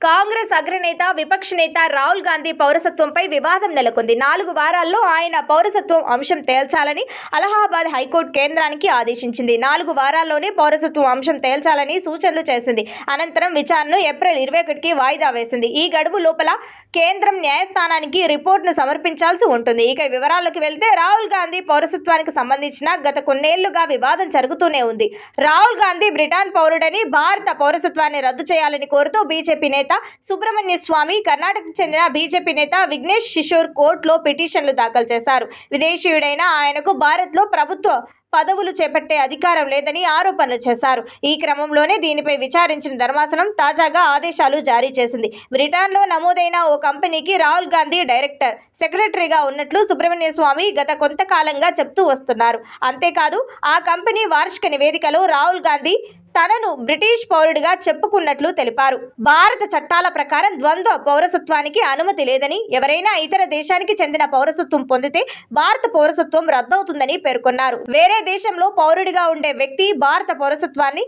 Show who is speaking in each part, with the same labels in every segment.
Speaker 1: కాంగ్రెస్ అగ్రనేత విపక్ష నేత రాహుల్ గాంధీ పౌరసత్వంపై వివాదం నెలకొంది. నాలుగు వారాల్లో ఆయన పౌరసత్వం అంశం తేల్చాలని అలహాబాద్ హైకోర్టు కేంద్రానికి ఆదేశించింది. నాలుగు వారాల్లోనే పౌరసత్వం అంశం తేల్చాలని సూచనలు చేసింది. అనంతరం విచారణను ఏప్రిల్ ఇరవై ఒకటికి వాయిదా వేసింది. ఈ గడువు లోపల కేంద్రం న్యాయస్థానానికి రిపోర్టును సమర్పించాల్సి ఉంటుంది. ఇక వివరాల్లోకి వెళ్తే రాహుల్ గాంధీ పౌరసత్వానికి సంబంధించిన గత కొన్నేళ్ళుగా వివాదం జరుగుతూనే ఉంది. రాహుల్ గాంధీ బ్రిటన్ పౌరుడని భారత పౌరసత్వాన్ని రద్దు చేయాలని కోరుతూ బీజేపీ నేత సుబ్రహ్మణ్య స్వామి కర్ణాటకకు చెందిన బీజేపీ నేత విఘ్నేష్ కిషోర్ కోర్టులో పిటిషన్లు దాఖలు చేశారు. విదేశీయుడైన ఆయనకు భారత్లో ప్రభుత్వ పదవులు చేపట్టే అధికారం లేదని ఆరోపణలు చేశారు. ఈ క్రమంలోనే దీనిపై విచారించిన ధర్మాసనం తాజాగా ఆదేశాలు జారీ చేసింది. బ్రిటన్లో నమోదైన ఓ కంపెనీకి రాహుల్ గాంధీ డైరెక్టర్ సెక్రటరీగా ఉన్నట్లు సుబ్రహ్మణ్య స్వామి గత కొంతకాలంగా చెప్తూ వస్తున్నారు. అంతేకాదు ఆ కంపెనీ వార్షిక నివేదికలో రాహుల్ గాంధీ తనను బ్రిటిష్ పౌరుడిగా చెప్పుకున్నట్లు తెలిపారు. భారత చట్టాల ప్రకారం ద్వంద్వ పౌరసత్వానికి అనుమతి లేదని ఎవరైనా ఇతర దేశానికి చెందిన పౌరసత్వం పొందితే భారత పౌరసత్వం రద్దవుతుందని పేర్కొన్నారు. వేరే దేశంలో పౌరుడిగా ఉండే వ్యక్తి భారత పౌరసత్వాన్ని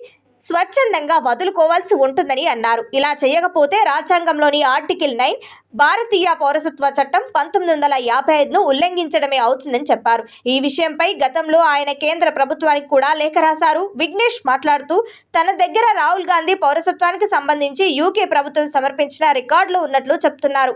Speaker 1: స్వచ్ఛందంగా వదులుకోవాల్సి ఉంటుందని అన్నారు. ఇలా చేయకపోతే రాజ్యాంగంలోని ఆర్టికల్ నైన్ భారతీయ పౌరసత్వ చట్టం పంతొమ్మిది వందల యాభై ఐదును ఉల్లంఘించడమే అవుతుందని చెప్పారు. ఈ విషయంపై గతంలో ఆయన కేంద్ర ప్రభుత్వానికి కూడా లేఖ రాశారు. విఘ్నేష్ మాట్లాడుతూ తన దగ్గర రాహుల్ గాంధీ పౌరసత్వానికి సంబంధించి యూకే ప్రభుత్వం సమర్పించిన రికార్డులు ఉన్నట్లు చెప్తున్నారు.